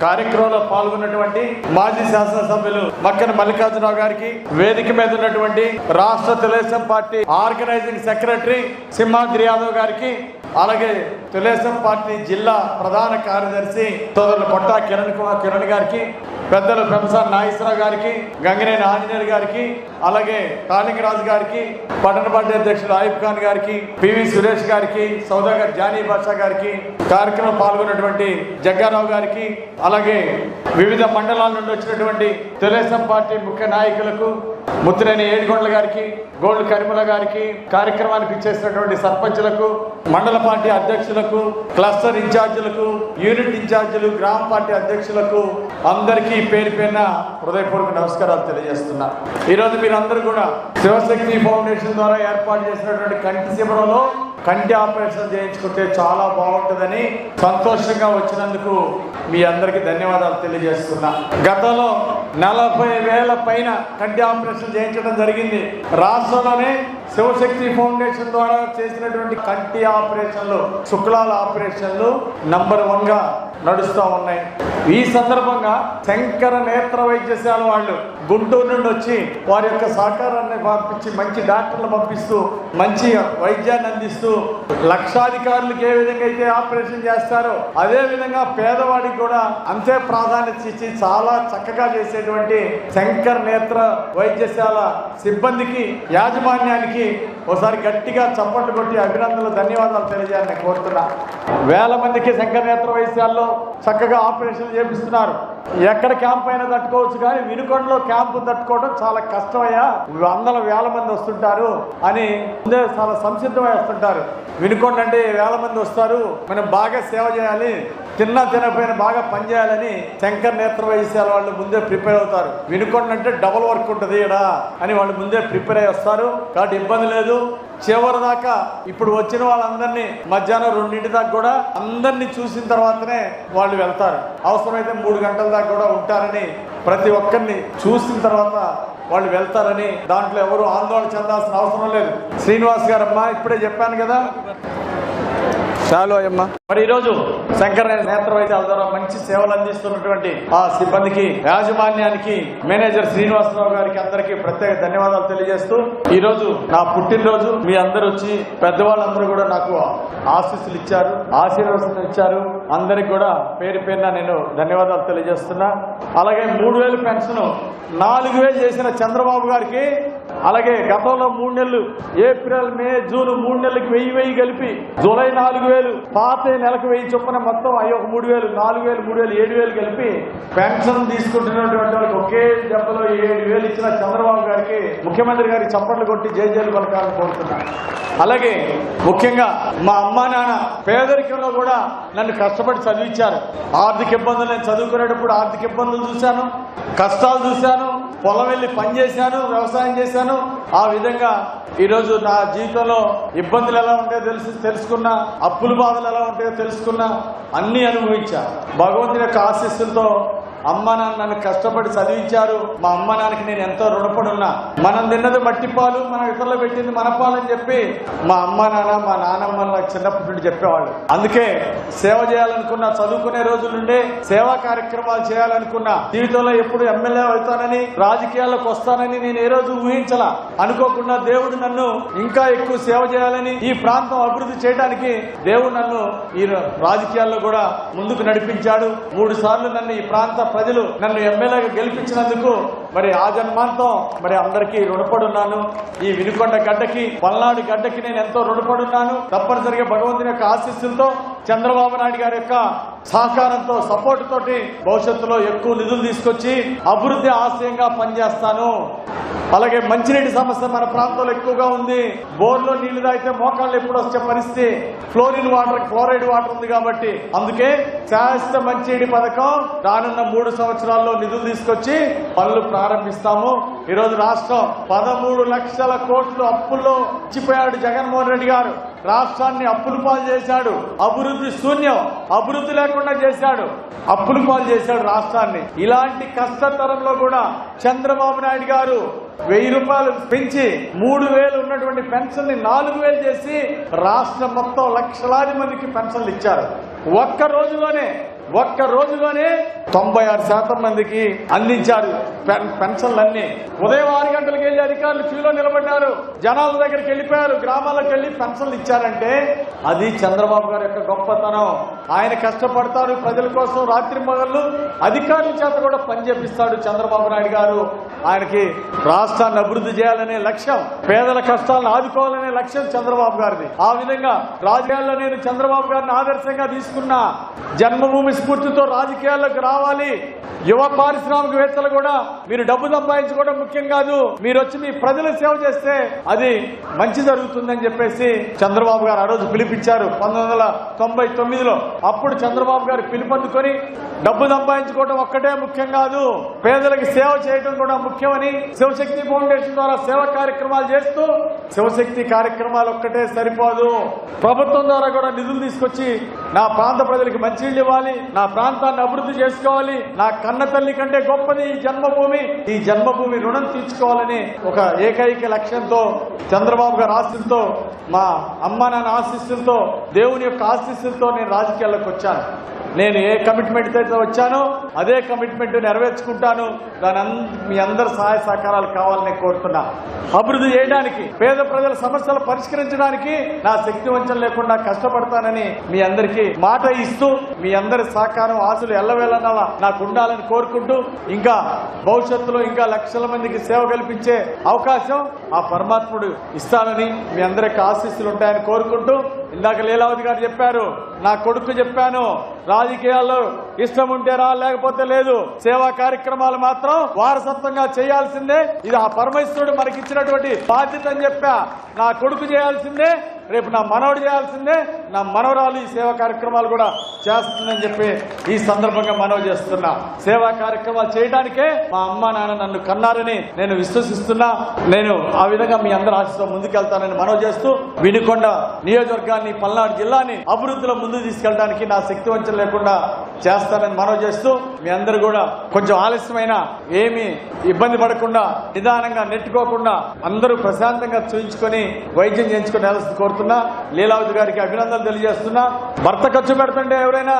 కార్యక్రమంలో పాల్గొన్నటువంటి మాజీ శాసనసభ్యులు మక్కన మల్లికార్జునరావు గారికి వేదిక మీద ఉన్నటువంటి రాష్ట్ర Telugu Desam party organising secretary Simhadri Yadav గారికి అలాగే తెలుగుదేశం పార్టీ జిల్లా ప్రధాన కార్యదర్శి సోదరులు కొట్టా కిరణ్ కుమార్ కిరణ్ గారికి పెద్దలు ప్రొఫెసర్ నాగేశ్వర గారికి గంగినేని ఆంజనేయులు గారికి అలాగే కాళింగరాజు గారికి పట్టణ పార్టీ అధ్యక్షుడు ఆయిబ్ ఖాన్ గారికి పివి సురేష్ గారికి సౌదాగర్ జానీ బాషా గారికి కార్యక్రమం పాల్గొన్నటువంటి జగ్గారావు గారికి అలాగే వివిధ మండలాల నుండి వచ్చినటువంటి తెలుగుదేశం పార్టీ ముఖ్య నాయకులకు ముత్తినేని ఏడుగొండల గారికి గోల్డ్ కరిమల గారికి కార్యక్రమానికి ఇచ్చేసినటువంటి సర్పంచులకు మండల పార్టీ అధ్యక్షులకు క్లస్టర్ ఇన్ఛార్జీలకు యూనిట్ ఇన్ఛార్జీలు గ్రామ పార్టీ అధ్యక్షులకు అందరికీ పేరు పేరున హృదయపూర్వక నమస్కారాలు తెలియజేస్తున్నా. ఈరోజు మీరందరూ కూడా శివశక్తి ఫౌండేషన్ ద్వారా ఏర్పాటు చేసినటువంటి కంటి శిబిరంలో కంటి ఆపరేషన్ చేయించుకుంటే చాలా బాగుంటుందని సంతోషంగా వచ్చినందుకు మీ అందరికీ ధన్యవాదాలు తెలియజేస్తున్నా. గతంలో నలభై వేల పైన కంటి ఆపరేషన్ చేయించడం జరిగింది. రాష్ట్రంలోనే శివశక్తి ఫౌండేషన్ ద్వారా చేసినటువంటి కంటి ఆపరేషన్లు శుక్లాల ఆపరేషన్లు నంబర్ వన్గా నడుస్తూ ఉన్నాయి. ఈ సందర్భంగా శంకర నేత్ర వైద్యశాల వాళ్ళు గుంటూరు నుండి వచ్చి వారి యొక్క సహకారాన్ని పంపించి మంచి డాక్టర్లు పంపిస్తూ మంచి వైద్యాన్ని అందిస్తూ లక్షాధికారులకు ఏ విధంగా అయితే ఆపరేషన్ చేస్తారో అదే విధంగా పేదవాడికి కూడా అంతే ప్రాధాన్యత ఇచ్చి చాలా చక్కగా చేసేటువంటి శంకర్ నేత్ర వైద్యశాల సిబ్బందికి యాజమాన్యానికి ఒకసారి గట్టిగా చప్పట్లు కొట్టి అభినందనలు ధన్యవాదాలు తెలియజేయాలని కోరుతున్నా. వేల మందికి శంకర్ నేత్ర వైద్యశాలలో చక్కగా ఆపరేషన్లు చేపిస్తున్నారు. ఎక్కడ క్యాంప్ అయినా తట్టుకోవచ్చు కానీ వినుకొండలో క్యాంపు తట్టుకోవడం చాలా కష్టమయ్యా. వందల వేల మంది వస్తుంటారు అని ముందే చాలా సంసిద్ధమై వస్తుంటారు. వినుకొండ అంటే వేల మంది వస్తారు. మనం బాగా సేవ చేయాలి తిన్నా తినపోయిన బాగా పనిచేయాలని శంకర్ నేత్ర వైద్యశాల వాళ్ళు ముందే ప్రిపేర్ అవుతారు. వినుకొండ అంటే డబుల్ వర్క్ ఉంటుంది ఇక్కడ అని వాళ్ళు ముందే ప్రిపేర్ అయ్యి వస్తారు. కాబట్టి ఇబ్బంది లేదు. చివరి దాకా ఇప్పుడు వచ్చిన వాళ్ళందరినీ మధ్యాహ్నం రెండింటి దాకా కూడా అందరినీ చూసిన తర్వాతనే వాళ్ళు వెళ్తారు. అవసరమైతే మూడు గంటల దాకా కూడా ఉంటారని ప్రతి ఒక్కరిని చూసిన తర్వాత వాళ్ళు వెళ్తారని దాంట్లో ఎవరు ఆందోళన చెందాల్సిన అవసరం లేదు. శ్రీనివాస్ గారమ్మా ఇప్పుడే చెప్పాను కదా చాలు అయ్యమ్మా. మరి ఈరోజు శంకర నేత్ర వైద్యాల ద్వారా మంచి సేవలు అందిస్తున్నటువంటి ఆ సిబ్బందికి యాజమాన్యానికి మేనేజర్ శ్రీనివాసరావు గారికి అందరికీ ప్రత్యేక ధన్యవాదాలు తెలియజేస్తూ ఈ రోజు నా పుట్టినరోజు. మీ అందరు వచ్చి పెద్దవాళ్ళందరూ కూడా నాకు ఆశీస్సులు ఇచ్చారు ఆశీర్వచనం ఇచ్చారు. అందరికి కూడా పేరు పేరున నేను ధన్యవాదాలు తెలియజేస్తున్నా. అలాగే మూడు వేలు పెన్షన్ నాలుగు వేలు చేసిన చంద్రబాబు గారికి అలాగే గతంలో మూడు నెలలు ఏప్రిల్ మే జూన్ మూడు నెలలకు వెయ్యి వెయ్యి కలిపి జూలై నాలుగు వేలు పాత నెలకు వెయ్యి చొప్పున మొత్తం అయ్యో ఒక మూడు వేలు నాలుగు వేలు మూడు వేలు ఏడు వేలు కలిపి పెన్షన్ తీసుకుంటున్నటువంటి వాళ్ళకి ఒకే దెబ్బలో ఏడు వేలు ఇచ్చిన చంద్రబాబు గారికి ముఖ్యమంత్రి గారికి చప్పట్లు కొట్టి జై జైలు పలకాలని కోరుతున్నాను. అలాగే ముఖ్యంగా మా అమ్మా నాన్న పేదరికంలో కూడా నన్ను కష్టపడి చదివించారు. ఆర్థిక ఇబ్బందులు నేను చదువుకునేటప్పుడు ఆర్థిక ఇబ్బందులు చూశాను కష్టాలు చూశాను పొలం వెళ్ళి పని చేశాను వ్యవసాయం చేశాను. ఆ విధంగా ఈరోజు నా జీవితంలో ఇబ్బందులు ఎలా ఉంటాయో తెలుసు తెలుసుకున్నా అప్పుల బాధలు ఎలా ఉంటాయో తెలుసుకున్నా అన్నీ అనుభవించా. భగవంతుని యొక్క ఆశీస్సులతో అమ్మ నాన్న నన్ను కష్టపడి చదివించారు. మా అమ్మ నాన్నకి నేను ఎంతో రుణపడి ఉన్నా మనం తిన్నది మట్టి పాలు మన ఇతరులు పెట్టింది మన పాలని చెప్పి మా అమ్మ నాన్న మా నాన్నమ్మ నాకు చిన్నప్పటి నుండి చెప్పేవాళ్ళు. అందుకే సేవ చేయాలనుకున్న చదువుకునే రోజుల నుండే సేవా కార్యక్రమాలు చేయాలనుకున్నా జీవితంలో ఎప్పుడు ఎమ్మెల్యే అవుతానని రాజకీయాల్లోకి వస్తానని నేను ఏ రోజు ఊహించలా. అనుకోకుండా దేవుడు నన్ను ఇంకా ఎక్కువ సేవ చేయాలని ఈ ప్రాంతం అభివృద్ధి చేయడానికి దేవుడు నన్ను ఈ రాజకీయాల్లో కూడా ముందుకు నడిపించాడు. మూడు సార్లు నన్ను ఈ ప్రాంత ప్రజలు నన్ను ఎమ్మెల్యేగా గెలిపించినందుకు మరి ఆ జన్మాంతం మరి అందరికీ రుణపడున్నాను. ఈ వినుకొండ గడ్డకి పల్నాడు గడ్డకి నేను ఎంతో రుణపడున్నాను. తప్పనిసరిగా భగవంతుని యొక్క ఆశీస్సులతో చంద్రబాబు నాయుడు గారి యొక్క సహకారంతో సపోర్ట్ తోటి భవిష్యత్తులో ఎక్కువ నిధులు తీసుకొచ్చి అభివృద్ధి ఆశయంగా పనిచేస్తాను. అలాగే మంచినీటి సమస్య మన ప్రాంతంలో ఎక్కువగా ఉంది. బోర్లో నీళ్ళు తాగితే మోకాళ్ళు ఎప్పుడు వచ్చే పరిస్థితి. ఫ్లోరిన్ వాటర్ ఫ్లోరైడ్ వాటర్ ఉంది కాబట్టి. అందుకే శాశ్వత మంచినీటి పథకం రానున్న మూడు సంవత్సరాల్లో నిధులు తీసుకొచ్చి పనులు ప్రారంభిస్తాము. ఈరోజు రాష్ట్రం పదమూడు లక్షల కోట్లు అప్పుల్లో ఇచ్చిపోయాడు జగన్మోహన్ రెడ్డి గారు. రాష్ట్రాన్ని అప్పులు పాలు చేశాడు. అభివృద్ధి శూన్యం. అభివృద్ధి లేకుండా చేశాడు. అప్పులు పాలు చేశాడు రాష్ట్రాన్ని. ఇలాంటి కష్టతరంలో కూడా చంద్రబాబు నాయుడు గారు వెయ్యి రూపాయలు పెంచి మూడు వేలు ఉన్నటువంటి పెన్షన్ని నాలుగు వేలు చేసి రాష్ట్రం మొత్తం లక్షలాది మందికి పెన్షన్లు ఇచ్చారు. ఒక్క రోజులోనే ఒక్క రోజులోనే తొంభై ఆరు శాతం మందికి అందించారు. పెన్- పెన్షన్లన్నీ. ఉదయం ఆరు గంటలకు వెళ్ళి అధికారులు క్యూలో నిలబడ్డారు. జనాల దగ్గరికి వెళ్ళిపోయారు. గ్రామాలకు వెళ్ళి పెన్షన్లు ఇచ్చారంటే అది చంద్రబాబు గారి యొక్క గొప్పతనం. ఆయన కష్టపడతారు ప్రజల కోసం రాత్రి మగళ్ళు అధికారుల చేత కూడా పనిచేపిస్తాడు చంద్రబాబు నాయుడు గారు. ఆయనకి రాష్ట్రాన్ని అభివృద్ధి చేయాలనే లక్ష్యం పేదల కష్టాలను ఆదుకోవాలనే లక్ష్యం చంద్రబాబు గారిది. ఆ విధంగా రాజకీయాల్లో నేను చంద్రబాబు గారిని ఆదర్శంగా తీసుకున్నా. జన్మభూమి స్ఫూర్తితో రాజకీయాల్లోకి రావాలి యువ పారిశ్రామికవేత్తలు కూడా మీరు డబ్బు సంపాదించుకోవడం ముఖ్యం కాదు. మీరు వచ్చి మీ ప్రజలు సేవ చేస్తే అది మంచి జరుగుతుందని చెప్పేసి చంద్రబాబు గారు ఆ రోజు పిలిపించారు. పంతొమ్మిది వందల తొంభై తొమ్మిదిలో అప్పుడు చంద్రబాబు గారు పిలుపందుకొని డబ్బు సంపాదించుకోవడం ఒక్కటే ముఖ్యం కాదు. పేదలకు సేవ చేయడం కూడా ముఖ్యమని శివశక్తి ఫౌండేషన్ ద్వారా సేవ కార్యక్రమాలు చేస్తూ శివశక్తి కార్యక్రమాలు ఒక్కటే సరిపోదు. ప్రభుత్వం ద్వారా కూడా నిధులు తీసుకొచ్చి నా ప్రాంత ప్రజలకు మంచి ఇవ్వాలి. నా ప్రాంతాన్ని అభివృద్ధి చేసుకోవాలి నా కన్న తల్లి కంటే గొప్పది ఈ జన్మభూమి. ఈ జన్మభూమి రుణం తీర్చుకోవాలని ఒక ఏకైక లక్ష్యంతో చంద్రబాబు గారి ఆశీస్సులతో మా అమ్మ నాన్న ఆశీస్సులతో దేవుని యొక్క ఆశీస్సులతో నేను రాజకీయాల్లోకి వచ్చాను. నేను ఏ కమిట్మెంట్ అయితే వచ్చానో అదే కమిట్మెంట్ నెరవేర్చుకుంటాను. దాని మీ అందరి సహాయ సహకారాలు కావాలని కోరుతున్నా. అభివృద్ధి చేయడానికి పేద ప్రజల సమస్యలు పరిష్కరించడానికి నా శక్తి వంచన లేకుండా కష్టపడతానని మీ అందరికీ మాట ఇస్తూ మీ అందరి సహకారం ఆశలు ఎల్లవేళనలా నాకు ఉండాలని కోరుకుంటూ ఇంకా భవిష్యత్తులో ఇంకా లక్షల మందికి సేవ కల్పించే అవకాశం ఆ పరమాత్ముడు ఇస్తానని మీ అందరికి ఆశీస్సులు ఉంటాయని కోరుకుంటూ ఇందాక లీలావతి గారు చెప్పారు నా కొడుకు చెప్పాను రాజకీయాల్లో ఇష్టం ఉంటే రా లేకపోతే లేదు. సేవా కార్యక్రమాలు మాత్రం వారసత్వంగా చేయాల్సిందే. ఇది ఆ పరమేశ్వరుడు మనకి ఇచ్చినటువంటి బాధ్యత అని చెప్పా. నా కొడుకు చేయాల్సిందే రేపు నా మనవడు చేయాల్సిందే నా మనవరాలు ఈ సేవా కార్యక్రమాలు కూడా చేస్తుందని చెప్పి ఈ సందర్భంగా మనవి చేస్తున్నా. సేవా కార్యక్రమాలు చేయడానికే మా అమ్మ నాన్న నన్ను కన్నారని నేను విశ్వసిస్తున్నా. నేను ఆ విధంగా మీ అందరి ఆశతో ముందుకెళ్తానని మనవి చేస్తూ వినుకొండ నియోజకవర్గాన్ని పల్నాడు జిల్లాని అభివృద్ధిలో ముందుకు తీసుకెళ్ళడానికి నా శక్తి వంచన లేకుండా చేస్తానని మనవి చేస్తూ మీ అందరూ కూడా కొంచెం ఆలస్యమైన ఏమి ఇబ్బంది పడకుండా నిదానంగా నెట్టుకోకుండా అందరూ ప్రశాంతంగా చూయించుకొని వైద్యం చేయించుకుని వెళ్ళాల్సి కోరుతున్నా. లీలావతి గారికి అభినందనలు తెలియజేస్తున్నా. భర్త ఖర్చు పెడుతుంటే ఎవరైనా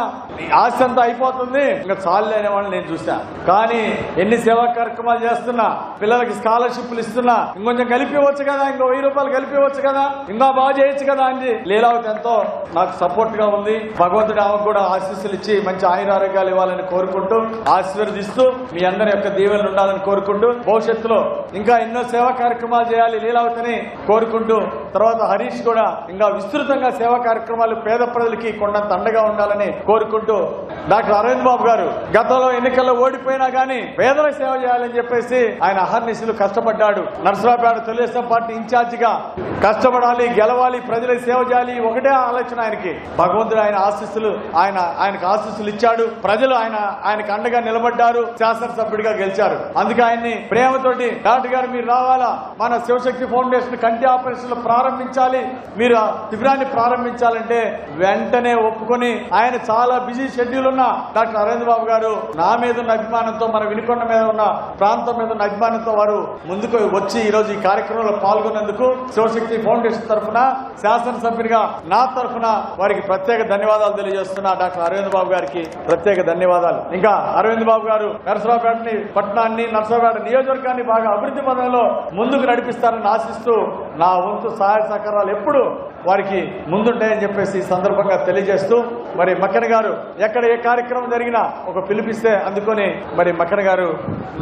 ఆస్తి అంతా అయిపోతుంది. ఇంకా చాలు అనే వాళ్ళని నేను చూసా కానీ ఎన్ని సేవా కార్యక్రమాలు చేస్తున్నా పిల్లలకి స్కాలర్షిప్లు ఇస్తున్నా ఇంకొంచెం కలిపివచ్చు కదా ఇంకో వెయ్యి రూపాయలు కలిపివచ్చు కదా ఇంకా బాగా చేయొచ్చు కదా అని లీలావతి ఎంతో నాకు సపోర్ట్గా ఉంది. భగవంతుడు ఆమెకు కూడా ఆశీస్సులు ఇచ్చి మంచి ఆయురారోగ్యాలు ఇవ్వాలని కోరుకుంటూ ఆశీర్వదిస్తూ మీ అందరి యొక్క దీవెనలు ఉండాలని కోరుకుంటూ భవిష్యత్తులో ఇంకా ఎన్నో సేవా కార్యక్రమాలు చేయాలి లీలావతిని కోరుకుంటూ తర్వాత హరీష్ కూడా ఇంకా విస్తృతంగా సేవా కార్యక్రమాలు పేద ప్రజలకి కొండంత అండగా ఉండాలని కోరుకుంటూ momento డాక్టర్ అరవింద్ బాబు గారు గతంలో ఎన్నికల్లో ఓడిపోయినా గానీ పేదలకు సేవ చేయాలని చెప్పేసి ఆయన అహర్నిశలు కష్టపడ్డాడు. నరసరావుపేట తెలుగుదేశం పార్టీ ఇన్ఛార్జ్గా కష్టపడాలి గెలవాలి ప్రజలకు సేవ చేయాలి ఒకటే ఆలోచన ఆయనకి. భగవంతుడు ఆయన ఆశీస్సులు ఆయన ఆయనకు ఆశీస్సులు ఇచ్చాడు. ప్రజలు ఆయన ఆయనకు అండగా నిలబడ్డారు శాసనసభ్యుడిగా గెలిచారు. అందుకే ఆయన్ని ప్రేమతోటి డాక్టర్ గారు మీరు రావాలా? మన శివశక్తి ఫౌండేషన్ కంటి ఆపరేషన్లు ప్రారంభించాలి. మీరు శిబిరాన్ని ప్రారంభించాలంటే వెంటనే ఒప్పుకొని ఆయన చాలా బిజీ షెడ్యూల్ ఉన్న డాక్టర్ అరవింద్ బాబు గారు నా మీద ఉన్న అభిమానంతో మన వినుకొండ మీద ఉన్న ప్రాంతం మీద ఉన్న అభిమానంతో వారు ముందుకు వచ్చి ఈ రోజు ఈ కార్యక్రమంలో పాల్గొన్నందుకు శివశక్తి ఫౌండేషన్ తరఫున శాసనసభ్యుడిగా నా తరఫున వారికి ప్రత్యేక ధన్యవాదాలు తెలియజేస్తున్నా డాక్టర్ అరవింద్ బాబు గారికి ప్రత్యేక ధన్యవాదాలు. ఇంకా అరవింద్ బాబు గారు నరసరావుపేటని పట్టణాన్ని నరసరావుపేట నియోజకవర్గాన్ని బాగా అభివృద్ధి పదంలో ముందుకు నడిపిస్తారని ఆశిస్తూ నా వంతు సహాయ సహకారాలు ఎప్పుడు వారికి ముందుంటాయని చెప్పేసి ఈ సందర్భంగా తెలియజేస్తూ మరి మక్కన గారు ఎక్కడ ఏ కార్యక్రమం జరిగినా ఒక పిలిపిస్తే అందుకొని మరి మక్కన గారు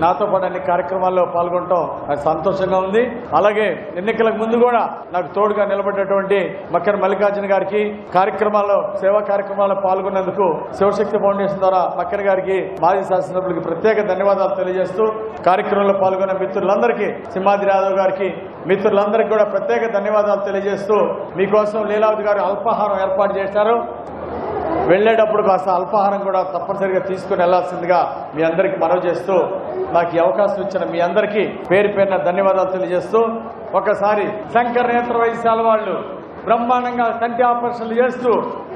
నాతో పాటు అన్ని కార్యక్రమాల్లో పాల్గొనటం నాకు సంతోషంగా ఉంది. అలాగే ఎన్నికలకు ముందు కూడా నాకు తోడుగా నిలబడ్డటువంటి మక్కన మల్లికార్జున గారికి కార్యక్రమాల్లో సేవా కార్యక్రమాల్లో పాల్గొన్నందుకు శివశక్తి ఫౌండేషన్ ద్వారా మక్కన గారికి మాజీ శాసనసభ్యులకి ప్రత్యేక ధన్యవాదాలు తెలియజేస్తూ కార్యక్రమంలో పాల్గొన్న మిత్రులందరికీ సింహాద్రి యాదవ్ గారికి మిత్రులందరికీ కూడా ప్రత్యేక ధన్యవాదాలు తెలియజేస్తూ మీకోసం లీలావతి గారు అల్పాహారం ఏర్పాటు చేశారు. వెళ్ళేటప్పుడు కాస్త అల్పాహారం కూడా తప్పనిసరిగా తీసుకుని వెళ్ళాల్సిందిగా మీ అందరికీ మనవి చేస్తూ నాకు ఈ అవకాశం ఇచ్చిన మీ అందరికీ పేరు పేరున ధన్యవాదాలు తెలియజేస్తూ ఒకసారి శంకర్ నేత్ర వైద్యశాల వాళ్ళు బ్రహ్మాండంగా కంటి ఆపరేషన్లు చేస్తూ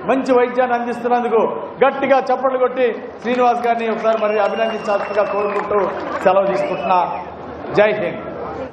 మంచి వైద్యాన్ని అందిస్తున్నందుకు గట్టిగా చప్పట్లు కొట్టి శ్రీనివాస్ గారిని ఒకసారి మరి అభినందించాల్సిందిగా కోరుకుంటూ సెలవు తీసుకుంటున్నా. జై హింద్.